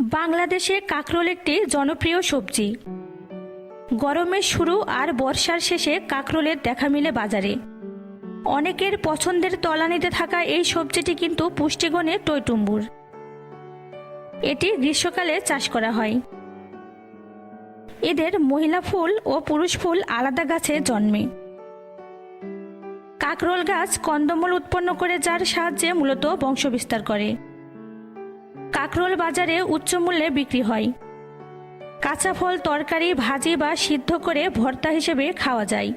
বাংলাদেশে কাঁকরোল একটি জনপ্রিয় সবজি। গরমের শুরু আর বর্ষার শেষে কাঁকরোলের দেখা মিলে বাজারে। অনেকের পছন্দের তলানিতে থাকা এই সবজিটি কিন্তু পুষ্টিগুণে টইটুম্বুর এটি গ্রীষ্মকালে চাষ করা হয়। এদের মহিলা ফুল ও পুরুষ ফুল আলাদা গাছে জন্মে। কাকরোল গাছ কন্দমূল উৎপন্ন করে যার সাহায্যে মূলত বংশবিস্তার করে। কাকরোল বাজারে উচ্চ মূল্যে বিক্রি হয়। কাঁচা ফল, তরকারি, ভাজি বা সিদ্ধ করে ভর্তা হিসেবে খাওয়া যায়।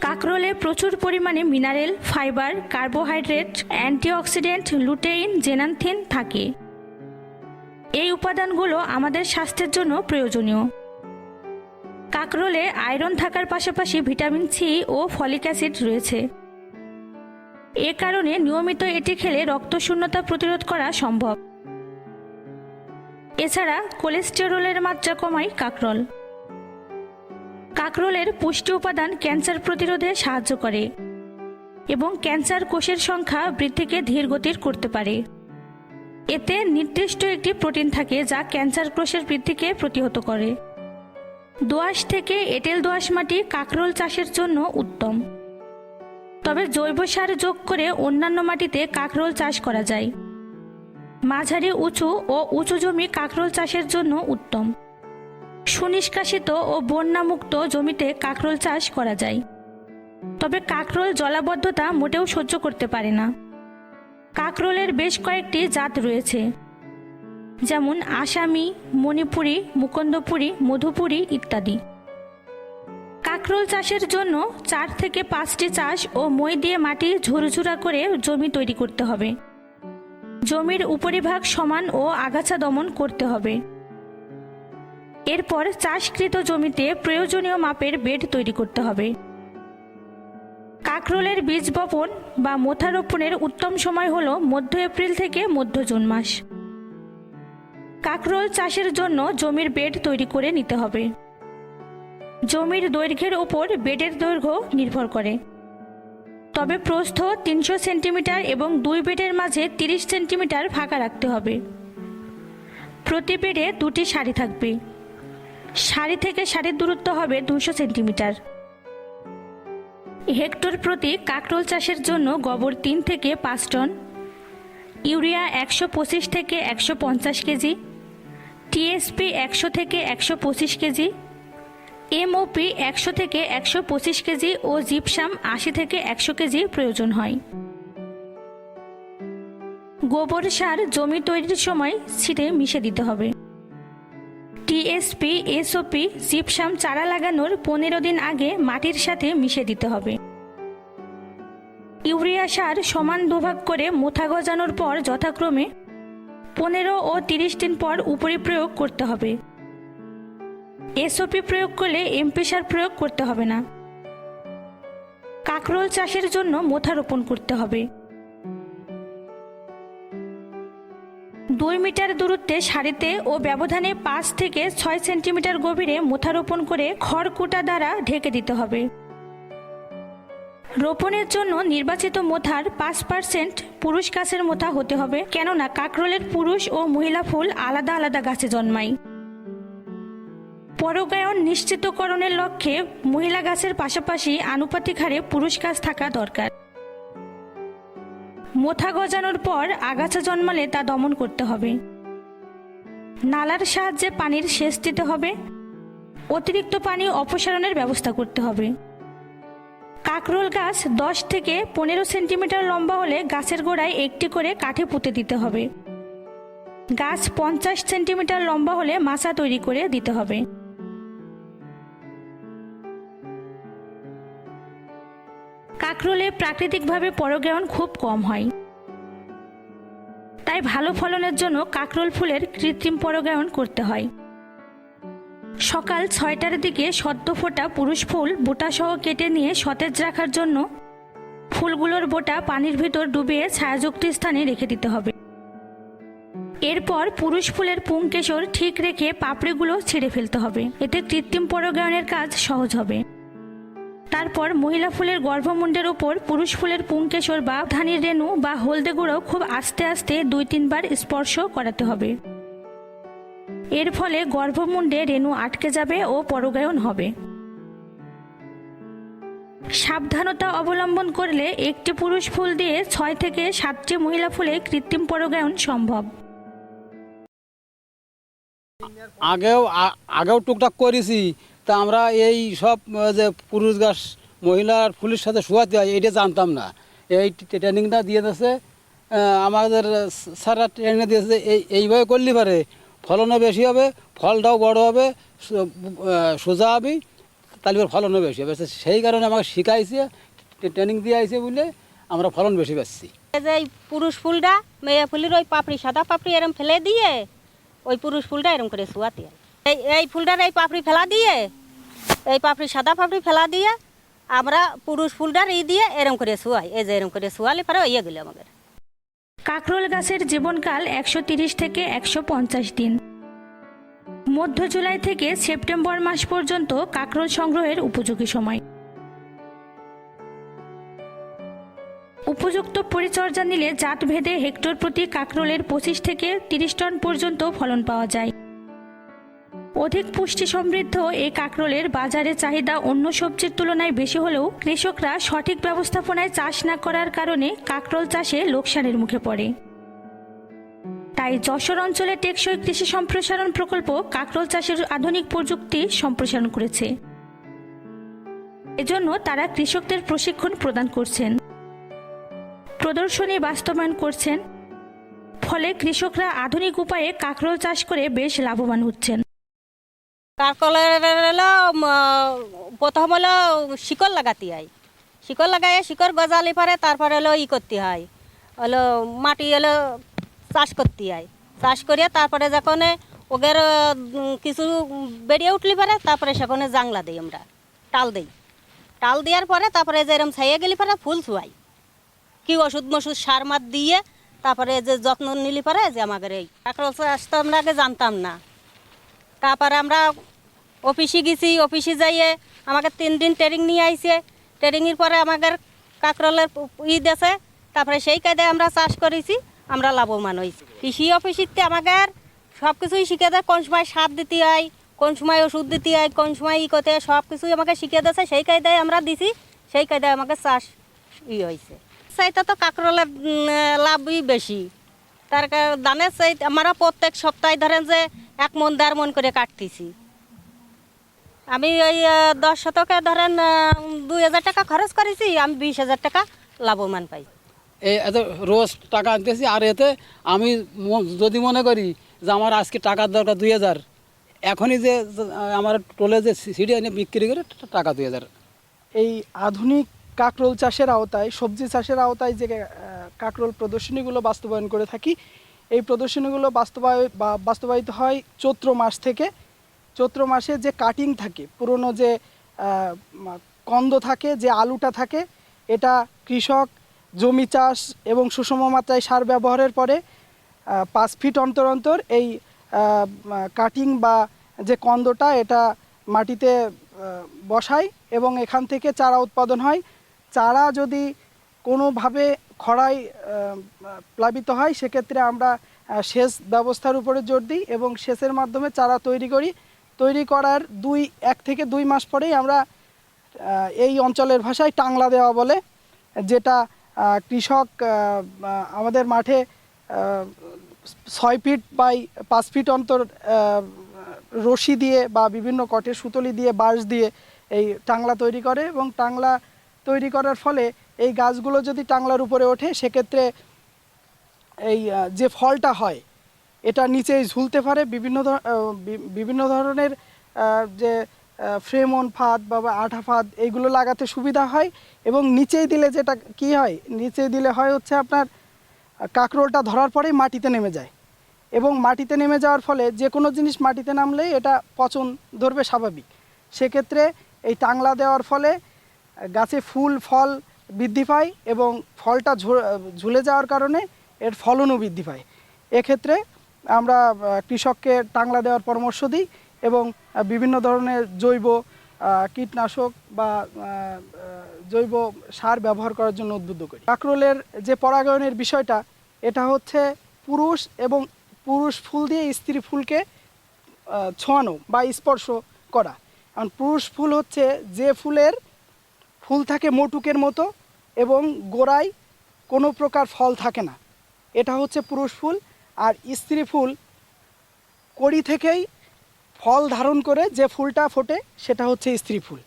কাকরোলে প্রচুর পরিমাণে mineral, fibre, carbohydrate, antioxidant, lutein, zeaxanthin থাকে। এই উপাদানগুলো আমাদের স্বাস্থ্যের জন্য প্রয়োজনীয়। কাকরোলে আয়রন থাকার পাশাপাশি ভিটামিন সি ও ফলিক অ্যাসিড রয়েছে। এ কারণে নিয়মিত এটি খেলে রক্তশূন্যতা প্রতিরোধ করা সম্ভব। এছাড়া কোলেস্টেরলের মাত্রা কমায় কাকরল। কাকরোলের পুষ্টি উপাদান ক্যান্সার প্রতিরোধে সাহায্য করে এবং ক্যান্সার কোষের সংখ্যা বৃদ্ধিকে ধীরগতির করতে পারে। এতে নির্দিষ্ট একটি প্রোটিন থাকে যা ক্যান্সার কোষের বৃদ্ধিকে প্রতিহত করে। দোআঁশ থেকে এঁটেল দোআঁশ মাটি কাকরোল চাষের জন্য উত্তম। তবে জৈব সার যোগ করে অন্যান্য মাটিতে কাঁকরোল চাষ করা যায়। মাঝারি উঁচু ও উঁচু জমি কাঁকরোল চাষের জন্য উত্তম। সুনিষ্কাশিত ও বন্যামুক্ত জমিতে কাঁকরোল চাষ করা যায়। তবে কাঁকরোল জলাবদ্ধতা মোটেও সহ্য করতে পারে না। কাঁকরোলের বেশ কয়েকটি জাত রয়েছে। যেমন আসামি, মণিপুরি, মুকন্দপুরি, মধুপুরি ইত্যাদি। কাকরোল চাষের জন্য চার থেকে পাঁচটি চাষ ও মই দিয়ে মাটি ঝুরঝুরা করে জমি তৈরি করতে হবে। জমির উপরিভাগ সমান ও আগাছা দমন করতে হবে। এরপর চাষকৃত জমিতে প্রয়োজনীয় মাপের বেড তৈরি করতে হবে। কাকরোলের বীজ বপন বা মোথা রোপণের উত্তম সময় হল মধ্য এপ্রিল থেকে মধ্য জুন মাস। কাকরোল চাষের জন্য জমির বেড তৈরি করে নিতে হবে। জমির দৈর্ঘ্যের উপর বেডের দৈর্ঘ্য নির্ভর করে। তবে প্রস্থ তিনশো সেন্টিমিটার এবং দুই বেডের মাঝে তিরিশ সেন্টিমিটার ফাঁকা রাখতে হবে। প্রতি বেডে দুটি সারি থাকবে। সারি থেকে সারির দূরত্ব হবে দুশো সেন্টিমিটার। হেক্টর প্রতি কাকরোল চাষের জন্য গোবর তিন থেকে পাঁচ টন, ইউরিয়া একশো পঁচিশ থেকে একশো পঞ্চাশ কেজি, টিএসপি একশো থেকে একশো পঁচিশ কেজি এমওপি একশো থেকে একশো পঁচিশ কেজি ও জিপসাম আশি থেকে একশো কেজি প্রয়োজন হয়। গোবর সার জমি তৈরির সময় ছিটে মিশে দিতে হবে। টিএসপি, এসওপি, জিপসাম চারা লাগানোর পনেরো দিন আগে মাটির সাথে মিশে দিতে হবে। ইউরিয়া সার সমান দুভাগ করে মোথা গজানোর পর যথাক্রমে পনেরো ও তিরিশ দিন পর উপরি প্রয়োগ করতে হবে। এসওপি প্রয়োগ করলে এমপি সার প্রয়োগ করতে হবে না। কাকরোল চাষের জন্য মোথা রোপণ করতে হবে। দুই মিটার দূরত্বে সারিতে ও ব্যবধানে পাঁচ থেকে ছয় সেন্টিমিটার গভীরে মোথা রোপণ করে খড়কুটা দ্বারা ঢেকে দিতে হবে। রোপণের জন্য নির্বাচিত মোথার পাঁচ পার্সেন্ট পুরুষ গাছের মোথা হতে হবে, কেননা কাকরোলের পুরুষ ও মহিলা ফুল আলাদা আলাদা গাছে জন্মায়। পরগায়ন নিশ্চিতকরণের লক্ষ্যে মহিলা গাছের পাশাপাশি আনুপাতিক হারে পুরুষ গাছ থাকা দরকার। মোথা গজানোর পর আগাছা জন্মালে তা দমন করতে হবে। নালার সাহায্যে পানির সেচ দিতে হবে। অতিরিক্ত পানি অপসারণের ব্যবস্থা করতে হবে। কাকরোল গাছ দশ থেকে পনেরো সেন্টিমিটার লম্বা হলে গাছের গোড়ায় একটি করে কাঠে পুঁতে দিতে হবে। গাছ পঞ্চাশ সেন্টিমিটার লম্বা হলে মাচা তৈরি করে দিতে হবে। কাকরোলে প্রাকৃতিকভাবে পরগায়ন খুব কম হয়। তাই ভালো ফলনের জন্য কাঁকরোল ফুলের কৃত্রিম পরগায়ন করতে হয়। সকাল ছয়টার দিকে সদ্য ফোটা পুরুষ ফুল বোটাসহ কেটে নিয়ে সতেজ রাখার জন্য ফুলগুলোর বোটা পানির ভিতর ডুবিয়ে ছায়াযুক্ত স্থানে রেখে দিতে হবে। এরপর পুরুষ ফুলের পুংকেশর ঠিক রেখে পাপড়িগুলো ছিঁড়ে ফেলতে হবে। এতে কৃত্রিম পরগায়নের কাজ সহজ হবে। তারপর মহিলা ফুলের গর্ভমুণ্ডের উপর পুরুষ ফুলের পুংকেশর বা ধানির রেণু বা হলদে গুঁড়ো খুব আস্তে আস্তে দুই তিনবার স্পর্শ করাতে হবে। এর ফলে গর্ভমুণ্ডে রেণু আটকে যাবে ও পরগায়ন হবে। সাবধানতা অবলম্বন করলে একটি পুরুষ ফুল দিয়ে ছয় থেকে সাতটি মহিলা ফুলে কৃত্রিম পরগায়ন সম্ভব। আগেও আগেও টুকটাক করেছি তা আমরা এই সব যে পুরুষ গাছ মহিলার ফুলের সাথে শোয়াতে হয়, এটা জানতাম না। এই ট্রেনিংটা দিয়ে দিয়েছে আমাদের সারা ট্রেনিং দিয়েছে, এই, এইভাবে করলে পারে, ফলনও বেশি হবে, ফলটাও বড় হবে সোজা হবে, তাহলে ফলনও বেশি হবে। সেই কারণে আমাকে শিখাইছে ট্রেনিং দিয়ে আইছে বলে আমরা ফলন বেশি পাচ্ছি। যে পুরুষ ফুলটা, মেয়ে ফুলের ওই পাপড়ি, সাদা পাপড়ি এরম ফেলে দিয়ে, ওই পুরুষ ফুলটা এরম করে শুয়াতে। এই এই ফুলটার এই পাপড়ি ফেলা দিয়ে, এই পাপড়ি, সাদা পাপড়ি ফেলা দিয়ে, আমরা পুরুষ ফুলটার ই দিয়ে এরম করে শুয়াই। এই যে এরম করে শুয়ালে পরে ইয়ে গেলে আমাদের। কাকরোল গাছের জীবনকাল একশো তিরিশ থেকে একশো পঞ্চাশ দিন। মধ্য জুলাই থেকে সেপ্টেম্বর মাস পর্যন্ত কাঁকরোল সংগ্রহের উপযোগী সময়। উপযুক্ত পরিচর্যা নিলে জাত ভেদে হেক্টর প্রতি কাঁকরোলের পঁচিশ থেকে তিরিশ টন পর্যন্ত ফলন পাওয়া যায়। অধিক পুষ্টি সমৃদ্ধ এই কাঁকরোলের বাজারে চাহিদা অন্য সবজির তুলনায় বেশি হলেও কৃষকরা সঠিক ব্যবস্থাপনায় চাষ না করার কারণে কাঁকরোল চাষে লোকসানের মুখে পড়ে। তাই যশোর অঞ্চলে টেকসই কৃষি সম্প্রসারণ প্রকল্প কাঁকরোল চাষের আধুনিক প্রযুক্তি সম্প্রসারণ করেছে। এজন্য তারা কৃষকদের প্রশিক্ষণ প্রদান করছেন। প্রদর্শনী বাস্তবায়ন করছেন। ফলে কৃষকরা আধুনিক উপায়ে কাঁকরোল চাষ করে বেশ লাভবান হচ্ছেন। কারকলের হলো প্রথম হলো শিকড় লাগাতে হয় শিকড় লাগাই শিকড় গজালে পরে তারপরে হলো ই করতে হয় হলো মাটি হলো চাষ করতে হয় চাষ করিয়া তারপরে যখন উম, কিছু বেরিয়ে উঠলি পরে তারপরে সেখানে জাংলা দিই আমরা টাল দিই। টাল দেওয়ার পরে তারপরে যে এরম ছাইয়ে গেলি পরে ফুল ছুয়াই কি ওষুধ মষুধ সার মার দিয়ে তারপরে যে যত্ন নিলি পরে যে আমাদের এই কাঁকড়ল চাষ তো আমরা আগে জানতাম না। তারপরে আমরা অফিসে গেছি, অফিসে যাইয়ে আমাকে তিন দিন ট্রেনিং নিয়ে আইছে। ট্রেনিংয়ের পরে আমাদের কাঁকরলের ই দেছে তারপরে সেই কায়দায় আমরা চাষ করেছি, আমরা লাভবান হয়েছি কৃষি অফিসিতে আমাদের সব কিছুই শিখে দেয়, কোন সময় সার দিতে হয়, কোন সময় ওষুধ দিতে হয়, কোন সময় ই করতে হয় সব কিছুই আমাকে শিখে দিয়েছে। সেই কায়দায় আমরা দিছি, সেই কায়দায় আমাকে চাষ ই হয়েছে সেইটা তো কাঁকরলের লাভই বেশি। তার দানের সেই আমরা প্রত্যেক সপ্তাহে ধরেন যে এক মন দেড় মন করে কাটতেছি। আমি ওই দশ শতকে ধরেন দুই হাজার টাকা খরচ করেছি আমি বিশ হাজার টাকা লাভবান পাই। এই এত রোজ টাকা আনতেছি আর এতে আমি যদি মনে করি যে আমার আজকে টাকার দরকার দুই হাজার এখনই যে আমার টোলে যে সিডি এনে বিক্রি করে টাকা দুই হাজার। এই আধুনিক কাকরোল চাষের আওতায় সবজি চাষের আওতায় যে কাকরোল প্রদর্শনীগুলো বাস্তবায়ন করে থাকি এই প্রদর্শনীগুলো বাস্তবায় বা বাস্তবায়িত হয় চৈত্র মাস থেকে চৈত্র মাসে যে কাটিং থাকে, পুরনো যে কন্দ থাকে, যে আলুটা থাকে, এটা কৃষক জমি চাষ এবং সুষম মাত্রায় সার ব্যবহারের পরে পাঁচ ফিট অন্তর অন্তর এই কাটিং বা যে কন্দটা, এটা মাটিতে বসাই এবং এখান থেকে চারা উৎপাদন হয়। চারা যদি কোনোভাবে খরায় প্লাবিত হয়, সেক্ষেত্রে আমরা সেচ ব্যবস্থার উপরে জোর দিই এবং সেচের মাধ্যমে চারা তৈরি করি। তৈরি করার দুই, এক থেকে দুই মাস পরেই আমরা এই অঞ্চলের ভাষায় টাংলা দেওয়া বলে, যেটা কৃষক আমাদের মাঠে ছয় ফিট বাই পাঁচ ফিট অন্তর রশি দিয়ে বা বিভিন্ন কটের সুতলি দিয়ে, বাঁশ দিয়ে এই টাংলা তৈরি করে এবং টাংলা তৈরি করার ফলে এই গাছগুলো যদি টাংলার উপরে ওঠে, সেক্ষেত্রে এই যে ফলটা হয় এটা নিচেই ঝুলতে পারে বিভিন্ন বিভিন্ন ধরনের যে ফ্রেমন ফাঁদ বা আঠা ফাঁদ এইগুলো লাগাতে সুবিধা হয় এবং নিচেই দিলে যেটা কি হয় নিচে দিলে হয় হচ্ছে আপনার কাঁকরোলটা ধরার পরেই মাটিতে নেমে যায় এবং মাটিতে নেমে যাওয়ার ফলে যে কোনো জিনিস মাটিতে নামলেই এটা পচন ধরবে স্বাভাবিক। সেক্ষেত্রে এই টাংলা দেওয়ার ফলে, গাছে ফুল, ফল বৃদ্ধি পায় এবং ফলটা ঝুলে যাওয়ার কারণে এর ফলনও বৃদ্ধি পায়। এক্ষেত্রে আমরা কৃষককে টাংলা দেওয়ার পরামর্শ দিই এবং বিভিন্ন ধরনের জৈব কীটনাশক বা জৈব সার ব্যবহার করার জন্য উদ্বুদ্ধ করি। কাকরোলের যে পরাগায়নের বিষয়টা, এটা হচ্ছে পুরুষ এবং পুরুষ ফুল দিয়ে স্ত্রী ফুলকে ছোঁয়ানো বা স্পর্শ করা। কারণ পুরুষ ফুল হচ্ছে যে ফুলের ফুল থাকে মোটুকের মতো এবং গোড়ায় কোনো প্রকার ফল থাকে না। এটা হচ্ছে পুরুষ ফুল আর স্ত্রী ফুল কড়ি থেকেই ফল ধারণ করে যে ফুলটা ফোটে সেটা হচ্ছে স্ত্রী ফুল।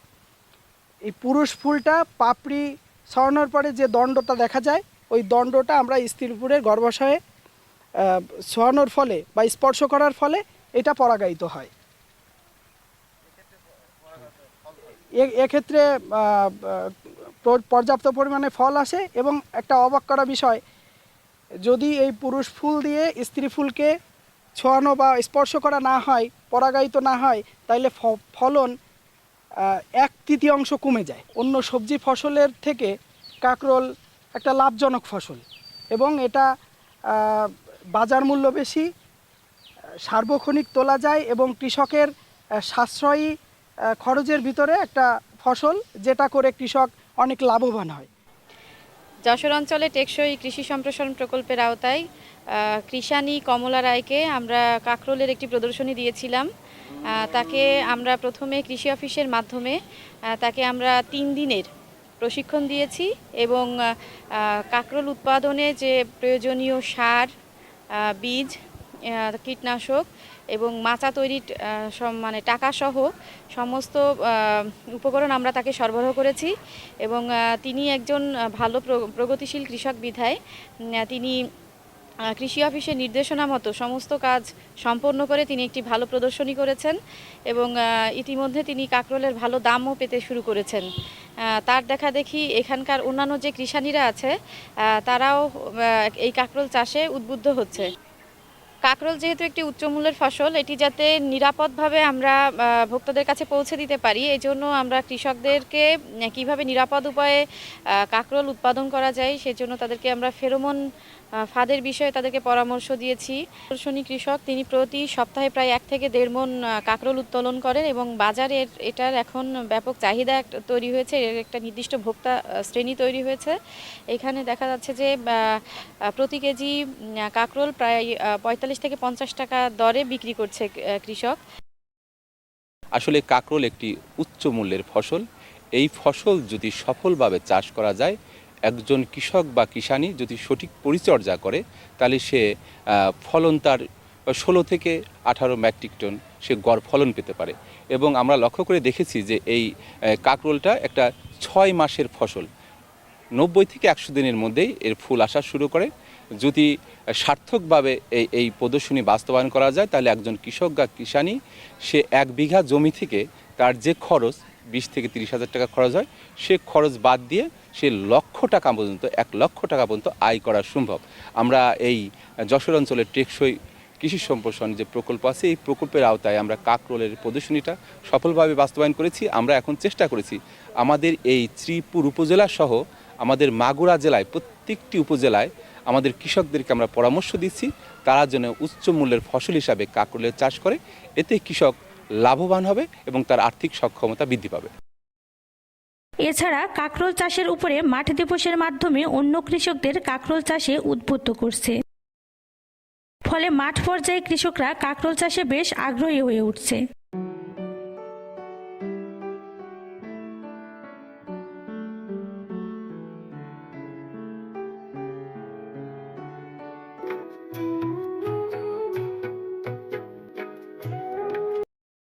এই পুরুষ ফুলটা পাপড়ি ছড়ানোর পরে যে দণ্ডটা দেখা যায়, ওই দণ্ডটা আমরা স্ত্রী ফুলের গর্ভাশয়ে ছোঁয়ানোর ফলে বা স্পর্শ করার ফলে এটা পরাগায়িত হয়। এক্ষেত্রে পর্যাপ্ত পরিমাণে ফল আসে এবং একটা অবাক করা বিষয় যদি এই পুরুষ ফুল দিয়ে স্ত্রী ফুলকে ছোঁয়ানো বা স্পর্শ করা না হয়, পরাগায়িত না হয় তাহলে ফ- ফলন এক তৃতীয়াংশ কমে যায়। অন্য সবজি ফসলের থেকে কাকরোল একটা লাভজনক ফসল এবং এটা বাজার মূল্য বেশি, সার্বক্ষণিক তোলা যায় এবং কৃষকের সাশ্রয়ী খরচের ভিতরে একটা ফসল যেটা করে কৃষক অনেক লাভবান হয়। যশোর অঞ্চলে টেকসই কৃষি সম্প্রসারণ প্রকল্পের আওতায় কৃষানী কমলা রায়কে আমরা কাকরোলের একটি প্রদর্শনী দিয়েছিলাম। তাকে আমরা প্রথমে কৃষি অফিসের মাধ্যমে তাকে আমরা তিন দিনের প্রশিক্ষণ দিয়েছি এবং কাকরোল উৎপাদনে যে প্রয়োজনীয় সার বীজ কীটনাশক এবং মাচা তৈরির মানে টাকাসহ সমস্ত উপকরণ আমরা তাকে সরবরাহ করেছি এবং তিনি একজন ভালো প্র- প্রগতিশীল কৃষক বিধায় তিনি কৃষি অফিসের নির্দেশনা মতো সমস্ত কাজ সম্পন্ন করে তিনি একটি ভালো প্রদর্শনী করেছেন এবং ইতিমধ্যে তিনি কাকরোলের ভালো দামও পেতে শুরু করেছেন। তার দেখা দেখি এখানকার অন্যান্য যে কৃষানীরা আছে তারাও এই কাকরোল চাষে উদ্বুদ্ধ হচ্ছে। কাকরোল যেহেতু একটি উচ্চমূল্যের ফসল, এটি যাতে নিরাপদভাবে আমরা ভোক্তাদের কাছে পৌঁছে দিতে পারি এই জন্য আমরা কৃষকদেরকে কীভাবে নিরাপদ উপায়ে কাঁকরোল উৎপাদন করা যায়, সেজন্য তাদেরকে আমরা ফেরোমন ফাঁদের বিষয়ে তাদেরকে পরামর্শ দিয়েছি। দর্শনী কৃষক, তিনি প্রতি সপ্তাহে প্রায় এক থেকে দেড় মন কাঁকরোল উত্তোলন করেন এবং বাজারে এটার এখন ব্যাপক চাহিদা তৈরি হয়েছে। এর একটা নির্দিষ্ট ভোক্তা শ্রেণি তৈরি হয়েছে। এখানে দেখা যাচ্ছে যে প্রতি কেজি কাঁকরোল প্রায় পঁয়তাল্লিশ থেকে পঞ্চাশ টাকা দরে বিক্রি করছে কৃষক। আসলে কাঁকরোল একটি উচ্চ মূল্যের ফসল। এই ফসল যদি সফলভাবে চাষ করা যায় একজন কৃষক বা কিষানি যদি সঠিক পরিচর্যা করে, তাহলে সে ফলন তার ষোলো থেকে আঠারো মেট্রিক টন সে গড় ফলন পেতে পারে। এবং আমরা লক্ষ্য করে দেখেছি যে এই কাকরোলটা একটা ছয় মাসের ফসল। নব্বই থেকে একশো দিনের মধ্যেই এর ফুল আসা শুরু করে। যদি সার্থকভাবে এই এই প্রদর্শনী বাস্তবায়ন করা যায়, তাহলে একজন কৃষক বা কিষানি সে এক বিঘা জমি থেকে তার যে খরচ, বিশ থেকে তিরিশ হাজার টাকা খরচ হয়, সে খরচ বাদ দিয়ে সে লক্ষ টাকা পর্যন্ত, এক লক্ষ টাকা পর্যন্ত আয় করা সম্ভব। আমরা এই যশোর অঞ্চলের টেকসই কৃষি সম্প্রসারণ যে প্রকল্প আছে, এই প্রকল্পের আওতায় আমরা কাকরোলের প্রদর্শনীটা সফলভাবে বাস্তবায়ন করেছি। আমরা এখন চেষ্টা করেছি আমাদের এই শ্রীপুর উপজেলা সহ আমাদের মাগুরা জেলায় প্রত্যেকটি উপজেলায় আমাদের কৃষকদেরকে আমরা পরামর্শ দিচ্ছি, তারা যেন উচ্চ মূল্যের ফসল হিসাবে কাকরোলের চাষ করে। এতে কৃষক লাভবান হবে এবং তার আর্থিক সক্ষমতা বৃদ্ধি পাবে। এছাড়া কাকরোল চাষের উপরে মাঠ দিবসের মাধ্যমে অন্য কৃষকদের কাকরোল চাষে উদ্বুদ্ধ করছে। ফলে মাঠ পর্যায়ে কৃষকরা কাকরোল চাষে বেশ আগ্রহী হয়ে উঠছে।